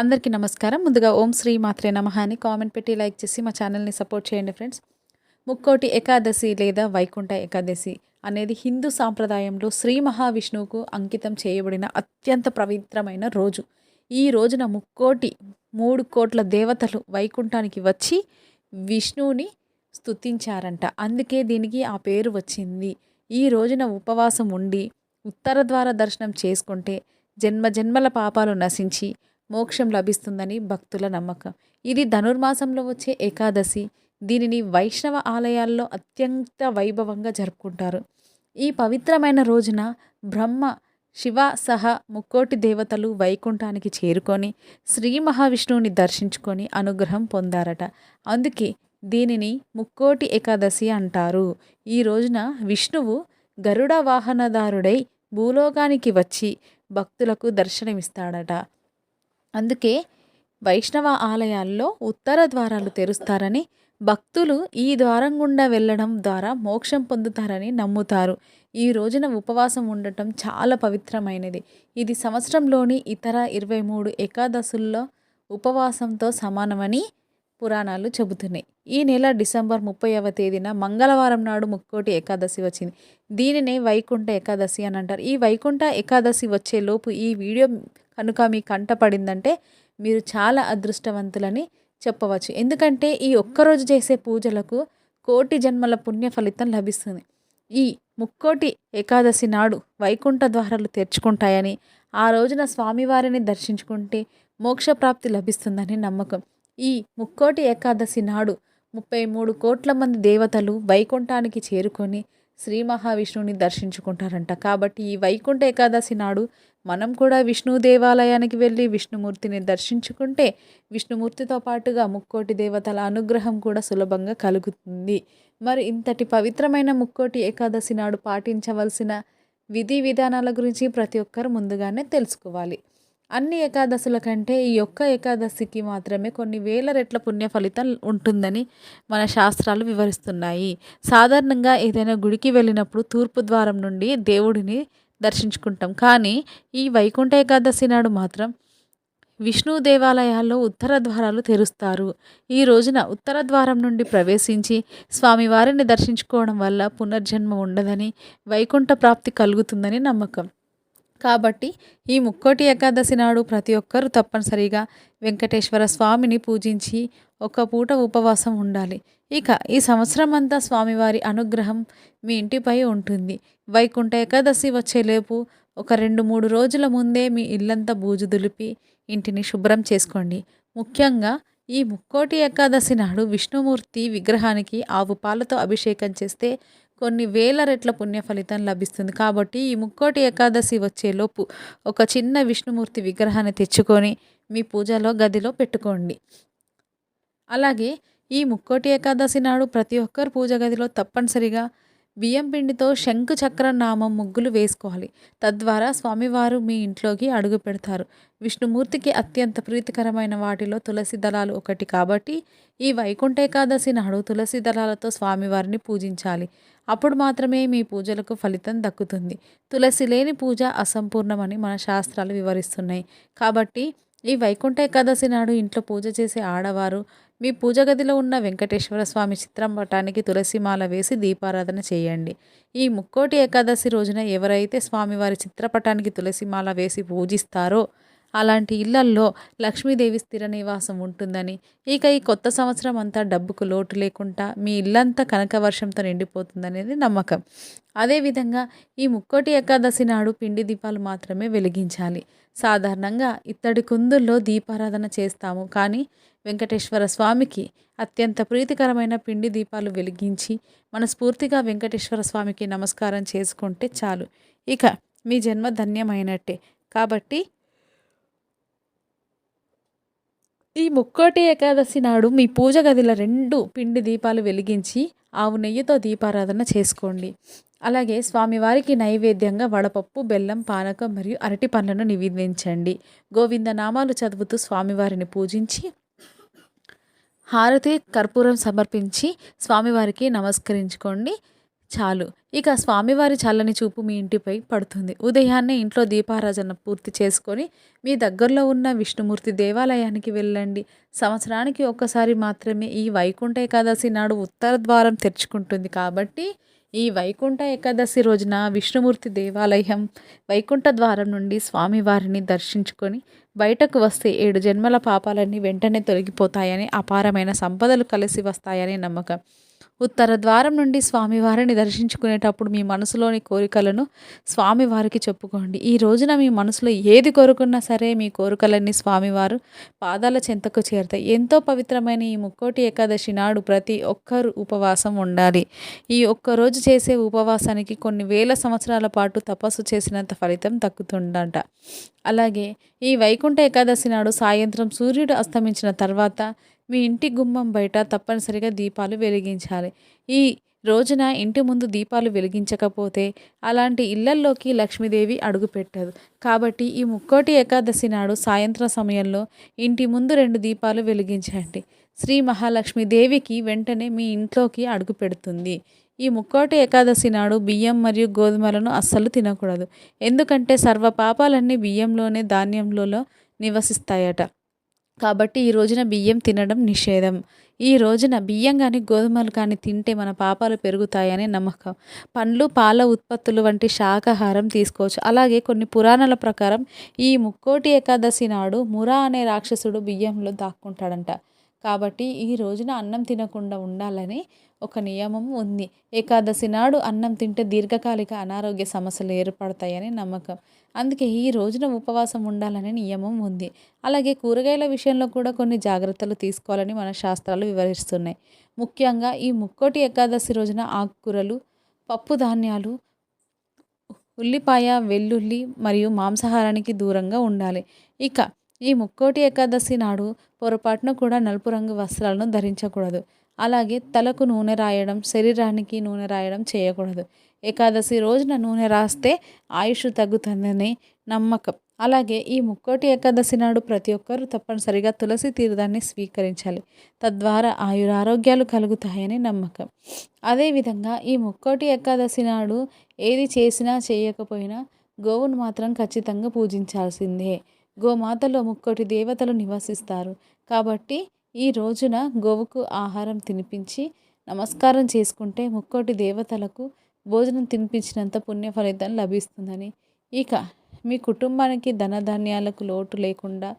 అందరికీ నమస్కారం. ముందుగా ఓం శ్రీ మాత్రే నమ అని కామెంట్ పెట్టి లైక్ చేసి మా ఛానల్ని సపోర్ట్ చేయండి ఫ్రెండ్స్. ముక్కోటి ఏకాదశి లేదా వైకుంఠ ఏకాదశి అనేది హిందూ సాంప్రదాయంలో శ్రీ మహావిష్ణువుకు అంకితం చేయబడిన అత్యంత పవిత్రమైన రోజు. ఈ రోజున ముక్కోటి మూడు కోట్ల దేవతలు వైకుంఠానికి వచ్చి విష్ణువుని స్తుతించారంట. అందుకే దీనికి ఆ పేరు వచ్చింది. ఈ రోజున ఉపవాసం ఉండి ఉత్తర ద్వార దర్శనం చేసుకుంటే జన్మ జన్మల పాపాలు నశించి మోక్షం లభిస్తుందని భక్తుల నమ్మకం. ఇది ధనుర్మాసంలో వచ్చే ఏకాదశి. దీనిని వైష్ణవ ఆలయాల్లో అత్యంత వైభవంగా జరుపుకుంటారు. ఈ పవిత్రమైన రోజున బ్రహ్మ శివ సహా ముక్కోటి దేవతలు వైకుంఠానికి చేరుకొని శ్రీ మహావిష్ణువుని దర్శించుకొని అనుగ్రహం పొందారట. అందుకే దీనిని ముక్కోటి ఏకాదశి అంటారు. ఈ రోజున విష్ణువు గరుడ వాహనదారుడై భూలోకానికి వచ్చి భక్తులకు దర్శనమిస్తాడట. అందుకే వైష్ణవ ఆలయాల్లో ఉత్తర ద్వారాలు తెరుస్తారని భక్తులు ఈ ద్వారం గుండా వెళ్ళడం ద్వారా మోక్షం పొందుతారని నమ్ముతారు. ఈ రోజున ఉపవాసం ఉండటం చాలా పవిత్రమైనది. ఇది సంవత్సరంలోని ఇతర ఇరవై మూడు ఏకాదశుల్లో ఉపవాసంతో సమానమని పురాణాలు చెబుతున్నాయి. ఈ నెల డిసెంబర్ ముప్పైవ తేదీన మంగళవారం నాడు ముక్కోటి ఏకాదశి వచ్చింది. దీనినే వైకుంఠ ఏకాదశి అని అంటారు. ఈ వైకుంఠ ఏకాదశి వచ్చేలోపు ఈ వీడియో కనుక మీ కంట పడిందంటే మీరు చాలా అదృష్టవంతులని చెప్పవచ్చు. ఎందుకంటే ఈ ఒక్కరోజు చేసే పూజలకు కోటి జన్మల పుణ్య ఫలితం లభిస్తుంది. ఈ ముక్కోటి ఏకాదశి నాడు వైకుంఠ ద్వారాలు తెరుచుకుంటాయని ఆ రోజున స్వామివారిని దర్శించుకుంటే మోక్షప్రాప్తి లభిస్తుందని నమ్మకం. ఈ ముక్కోటి ఏకాదశి నాడు ముప్పై మూడు కోట్ల మంది దేవతలు వైకుంఠానికి చేరుకొని శ్రీ మహావిష్ణువుని దర్శించుకుంటారంట. కాబట్టి ఈ వైకుంఠ ఏకాదశి నాడు మనం కూడా విష్ణు దేవాలయానికి వెళ్ళి విష్ణుమూర్తిని దర్శించుకుంటే విష్ణుమూర్తితో పాటుగా ముక్కోటి దేవతల అనుగ్రహం కూడా సులభంగా కలుగుతుంది. మరి ఇంతటి పవిత్రమైన ముక్కోటి ఏకాదశి నాడు పాటించవలసిన విధి విధానాల గురించి ప్రతి ఒక్కరు ముందుగానే తెలుసుకోవాలి. అన్ని ఏకాదశుల కంటే ఈ ఒక్క ఏకాదశికి మాత్రమే కొన్ని వేల రెట్ల పుణ్య ఫలితం ఉంటుందని మన శాస్త్రాలు వివరిస్తున్నాయి. సాధారణంగా ఏదైనా గుడికి వెళ్ళినప్పుడు తూర్పు ద్వారం నుండి దేవుడిని దర్శించుకుంటాం. కానీ ఈ వైకుంఠ ఏకాదశి నాడు మాత్రం విష్ణు దేవాలయాల్లో ఉత్తర ద్వారాలు తెరుస్తారు. ఈ రోజున ఉత్తర ద్వారం నుండి ప్రవేశించి స్వామివారిని దర్శించుకోవడం వల్ల పునర్జన్మ ఉండదని వైకుంఠ ప్రాప్తి కలుగుతుందని నమ్మకం. కాబట్టి ఈ ముక్కోటి ఏకాదశి నాడు ప్రతి ఒక్కరూ తప్పనిసరిగా వెంకటేశ్వర స్వామిని పూజించి ఒక పూట ఉపవాసం ఉండాలి. ఇక ఈ సంవత్సరం అంతా స్వామివారి అనుగ్రహం మీ ఇంటిపై ఉంటుంది. వైకుంఠ ఏకాదశి వచ్చేలేపు ఒక రెండు మూడు రోజుల ముందే మీ ఇల్లంతా బూజు దులిపి ఇంటిని శుభ్రం చేసుకోండి. ముఖ్యంగా ఈ ముక్కోటి ఏకాదశి నాడు విష్ణుమూర్తి విగ్రహానికి ఆవు పాలతో అభిషేకం చేస్తే కొన్ని వేల రెట్ల పుణ్య ఫలితం లభిస్తుంది. కాబట్టి ఈ ముక్కోటి ఏకాదశి వచ్చేలోపు ఒక చిన్న విష్ణుమూర్తి విగ్రహాన్ని తెచ్చుకొని మీ పూజలో గదిలో పెట్టుకోండి. అలాగే ఈ ముక్కోటి ఏకాదశి నాడు ప్రతి ఒక్కరు పూజ గదిలో తప్పనిసరిగా బియ్యం పిండితో శంకు చక్ర నామం ముగ్గులు వేసుకోవాలి. తద్వారా స్వామివారు మీ ఇంట్లోకి అడుగు పెడతారు. విష్ణుమూర్తికి అత్యంత ప్రీతికరమైన వాటిలో తులసి దళాలు ఒకటి కాబట్టి ఈ వైకుంఠ ఏకాదశి నాడు తులసి దళాలతో స్వామివారిని పూజించాలి. అప్పుడు మాత్రమే మీ పూజలకు ఫలితం దక్కుతుంది. తులసి లేని పూజ అసంపూర్ణమని మన శాస్త్రాలు వివరిస్తున్నాయి. కాబట్టి ఈ వైకుంఠ ఏకాదశి నాడు ఇంట్లో పూజ చేసే ఆడవారు మీ పూజ గదిలో ఉన్న వెంకటేశ్వర స్వామి చిత్రం పటానికి తులసిమాల వేసి దీపారాధన చేయండి. ఈ ముక్కోటి ఏకాదశి రోజున ఎవరైతే స్వామివారి చిత్రపటానికి తులసిమాల వేసి పూజిస్తారో అలాంటి ఇళ్ళల్లో లక్ష్మీదేవి స్థిర నివాసం ఉంటుందని. ఇక ఈ కొత్త సంవత్సరం అంతా డబ్బుకు లోటు లేకుండా మీ ఇల్లంతా కనకవర్షంతో నిండిపోతుందనేది నమ్మకం. అదేవిధంగా ఈ ముక్కోటి ఏకాదశి నాడు పిండి దీపాలు మాత్రమే వెలిగించాలి. సాధారణంగా ఇత్తడి కుందుల్లో దీపారాధన చేస్తాము. కానీ వెంకటేశ్వర స్వామికి అత్యంత ప్రీతికరమైన పిండి దీపాలు వెలిగించి మనస్ఫూర్తిగా వెంకటేశ్వర స్వామికి నమస్కారం చేసుకుంటే చాలు. ఇక మీ జన్మ ధన్యమైనట్టే. కాబట్టి ఈ ముక్కోటి ఏకాదశి నాడు మీ పూజ గదిలో రెండు పిండి దీపాలు వెలిగించి ఆవు నెయ్యితో దీపారాధన చేసుకోండి. అలాగే స్వామివారికి నైవేద్యంగా వడపప్పు బెల్లం పానకం మరియు అరటి పండ్లను నివేదించండి. గోవింద నామాలు చదువుతూ స్వామివారిని పూజించి హారతి కర్పూరం సమర్పించి స్వామివారికి నమస్కరించుకోండి. చాలు. ఇక స్వామివారి చల్లని చూపు మీ ఇంటిపై పడుతుంది. ఉదయాన్నే ఇంట్లో దీపారాధన పూర్తి చేసుకొని మీ దగ్గరలో ఉన్న విష్ణుమూర్తి దేవాలయానికి వెళ్ళండి. సంవత్సరానికి ఒక్కసారి మాత్రమే ఈ వైకుంఠ ఏకాదశి నాడు ఉత్తర ద్వారం తెరుచుకుంటుంది కాబట్టి ఈ వైకుంఠ ఏకాదశి రోజున విష్ణుమూర్తి దేవాలయం వైకుంఠ ద్వారం నుండి స్వామివారిని దర్శించుకొని బయటకు వస్తే ఏడు జన్మల పాపాలన్నీ వెంటనే తొలగిపోతాయని అపారమైన సంపదలు కలిసి వస్తాయని నమ్మకం. ఉత్తర ద్వారం నుండి స్వామివారిని దర్శించుకునేటప్పుడు మీ మనసులోని కోరికలను స్వామివారికి చెప్పుకోండి. ఈ రోజున మీ మనసులో ఏది కోరుకున్నా సరే మీ కోరికలన్నీ స్వామివారు పాదాల చెంతకు చేరుతాయి. ఎంతో పవిత్రమైన ఈ ముక్కోటి ఏకాదశి నాడు ప్రతి ఒక్కరు ఉపవాసం ఉండాలి. ఈ ఒక్కరోజు చేసే ఉపవాసానికి కొన్ని వేల సంవత్సరాల పాటు తపస్సు చేసినంత ఫలితం తగ్గుతుందంట అలాగే ఈ వైకుంఠ ఏకాదశి నాడు సాయంత్రం సూర్యుడు అస్తమించిన తర్వాత మీ ఇంటి గుమ్మం బయట తప్పనిసరిగా దీపాలు వెలిగించాలి. ఈ రోజున ఇంటి ముందు దీపాలు వెలిగించకపోతే అలాంటి ఇళ్ళల్లోకి లక్ష్మీదేవి అడుగుపెట్టదు. కాబట్టి ఈ ముక్కోటి ఏకాదశి నాడు సాయంత్రం సమయంలో ఇంటి ముందు రెండు దీపాలు వెలిగించండి. శ్రీ మహాలక్ష్మీదేవికి వెంటనే మీ ఇంట్లోకి అడుగు పెడుతుంది ఈ ముక్కోటి ఏకాదశి నాడు బియ్యం మరియు గోధుమలను అస్సలు తినకూడదు. ఎందుకంటే సర్వ పాపాలన్నీ బియ్యంలోనే ధాన్యంలో నివసిస్తాయట. కాబట్టి ఈ రోజున బియ్యం తినడం నిషేధం. ఈ రోజున బియ్యం కానీ గోధుమలు కానీ తింటే మన పాపాలు పెరుగుతాయని నమ్మకం. పండ్లు పాల ఉత్పత్తులు వంటి శాకాహారం తీసుకోవచ్చు. అలాగే కొన్ని పురాణాల ప్రకారం ఈ ముక్కోటి ఏకాదశి నాడు మురా అనే రాక్షసుడు బియ్యంలో దాక్కుంటాడంట. కాబట్టి ఈ రోజున అన్నం తినకుండా ఉండాలని ఒక నియమం ఉంది. ఏకాదశి నాడు అన్నం తింటే దీర్ఘకాలిక అనారోగ్య సమస్యలు ఏర్పడతాయని నమ్మకం. అందుకే ఈ రోజున ఉపవాసం ఉండాలనే నియమం ఉంది. అలాగే కూరగాయల విషయంలో కూడా కొన్ని జాగ్రత్తలు తీసుకోవాలని మన శాస్త్రాలు వివరిస్తున్నాయి. ముఖ్యంగా ఈ ముక్కోటి ఏకాదశి రోజున ఆకుకూరలు పప్పు ధాన్యాలు ఉల్లిపాయ వెల్లుల్లి మరియు మాంసాహారానికి దూరంగా ఉండాలి. ఇక ఈ ముక్కోటి ఏకాదశి నాడు పొరపాటున కూడా నలుపు రంగు వస్త్రాలను ధరించకూడదు. అలాగే తలకు నూనె రాయడం శరీరానికి నూనె రాయడం చేయకూడదు. ఏకాదశి రోజున నూనె రాస్తే ఆయుష్ తగ్గుతుందని నమ్మకం. అలాగే ఈ ముక్కోటి ఏకాదశి నాడు ప్రతి ఒక్కరూ తప్పనిసరిగా తులసి తీర్థాన్ని స్వీకరించాలి. తద్వారా ఆయురారోగ్యాలు కలుగుతాయని నమ్మకం. అదేవిధంగా ఈ ముక్కోటి ఏకాదశి నాడు ఏది చేసినా చేయకపోయినా గోవును మాత్రం ఖచ్చితంగా పూజించాల్సిందే. గోమాతలో ముక్కోటి దేవతలు నివసిస్తారు. కాబట్టి ఈ రోజున గోవుకు ఆహారం తినిపించి నమస్కారం చేసుకుంటే ముక్కోటి దేవతలకు భోజనం తినిపించినంత పుణ్య ఫలితం లభిస్తుందని. ఇక మీ కుటుంబానికి ధనధాన్యాలకు లోటు లేకుండా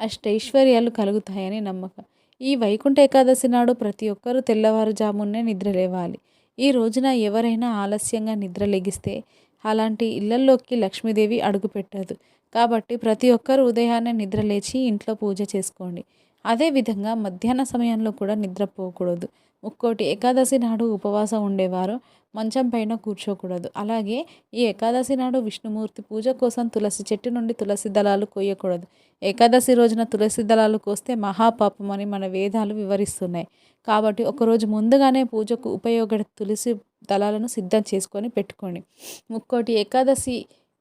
అష్టైశ్వర్యాలు కలుగుతాయని నమ్మకం. ఈ వైకుంఠ ఏకాదశి నాడు ప్రతి ఒక్కరూ తెల్లవారుజామునే నిద్రలేవాలి ఈ రోజున ఎవరైనా ఆలస్యంగా నిద్ర లెగిస్తే అలాంటి ఇళ్ళల్లోకి లక్ష్మీదేవి అడుగుపెట్టదు. కాబట్టి ప్రతి ఒక్కరు ఉదయాన్నే నిద్ర లేచి ఇంట్లో పూజ చేసుకోండి. అదేవిధంగా మధ్యాహ్న సమయంలో కూడా నిద్రపోకూడదు ఒక్కోటి ఏకాదశి నాడు ఉపవాసం ఉండేవారు మంచం పైన కూర్చోకూడదు. అలాగే ఈ ఏకాదశి నాడు విష్ణుమూర్తి పూజ కోసం తులసి చెట్టు నుండి తులసి దళాలు కొయ్యకూడదు ఏకాదశి రోజున తులసి దళాలు కోస్తే మహాపాపం అని మన వేదాలు వివరిస్తున్నాయి. కాబట్టి ఒకరోజు ముందుగానే పూజకు ఉపయోగ తులసి దళాలను సిద్ధం చేసుకొని పెట్టుకోండి. ముక్కోటి ఏకాదశి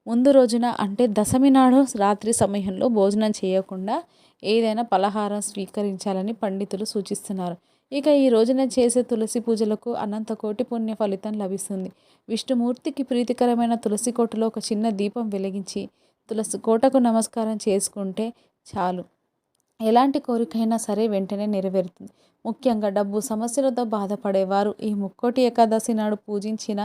ముందు రోజున అంటే దశమి నాడు రాత్రి సమయంలో భోజనం చేయకుండా ఏదైనా పలహారం స్వీకరించాలని పండితులు సూచిస్తున్నారు. ఇక ఈ రోజున చేసే తులసి పూజలకు అనంత కోటి పుణ్య ఫలితం లభిస్తుంది. విష్ణుమూర్తికి ప్రీతికరమైన తులసి కోటలో ఒక చిన్న దీపం వెలిగించి తులసి కోటకు నమస్కారం చేసుకుంటే చాలు. ఎలాంటి కోరికైనా సరే వెంటనే నెరవేరుతుంది. ముఖ్యంగా డబ్బు సమస్యలతో బాధపడేవారు ఈ ముక్కోటి ఏకాదశి నాడు పూజించిన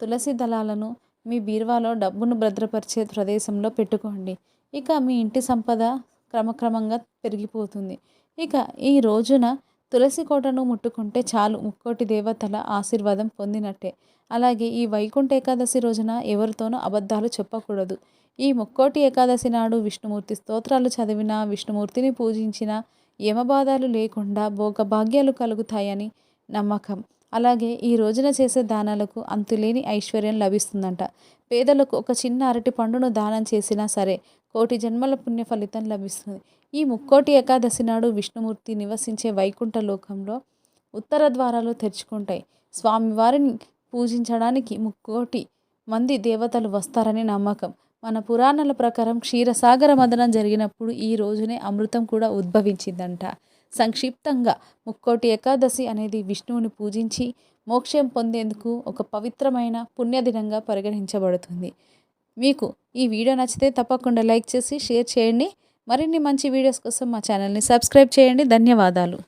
తులసి దళాలను మీ బీరువాలో డబ్బును భద్రపరిచే ప్రదేశంలో పెట్టుకోండి. ఇక మీ ఇంటి సంపద క్రమక్రమంగా పెరిగిపోతుంది. ఇక ఈ రోజున తులసి కోటను ముట్టుకుంటే చాలు. ముక్కోటి దేవతల ఆశీర్వాదం పొందినట్టే. అలాగే ఈ వైకుంఠ ఏకాదశి రోజున ఎవరితోనూ అబద్ధాలు చెప్పకూడదు. ఈ ముక్కోటి ఏకాదశి నాడు విష్ణుమూర్తి స్తోత్రాలు చదివిన విష్ణుమూర్తిని పూజించిన యమబాధాలు లేకుండా భోగభాగ్యాలు కలుగుతాయని నమ్మకం. అలాగే ఈ రోజున చేసే దానాలకు అంతులేని ఐశ్వర్యం లభిస్తుందంట. పేదలకు ఒక చిన్న అరటి పండును దానం చేసినా సరే కోటి జన్మల పుణ్య ఫలితం లభిస్తుంది. ఈ ముక్కోటి ఏకాదశి నాడు విష్ణుమూర్తి నివసించే వైకుంఠ లోకంలో ఉత్తర ద్వారాలు తెరుచుకుంటాయి. స్వామివారిని పూజించడానికి ముక్కోటి మంది దేవతలు వస్తారని నమ్మకం. మన పురాణాల ప్రకారం క్షీరసాగర మదనం జరిగినప్పుడు ఈ రోజునే అమృతం కూడా ఉద్భవించిందంట. సంక్షిప్తంగా ముక్కోటి ఏకాదశి అనేది విష్ణువుని పూజించి మోక్షం పొందేందుకు ఒక పవిత్రమైన పుణ్యదినంగా పరిగణించబడుతుంది. మీకు ఈ వీడియో నచ్చితే తప్పకుండా లైక్ చేసి షేర్ చేయండి. మరిన్ని మంచి వీడియోస్ కోసం మా ఛానల్ని సబ్స్క్రైబ్ చేయండి. ధన్యవాదాలు.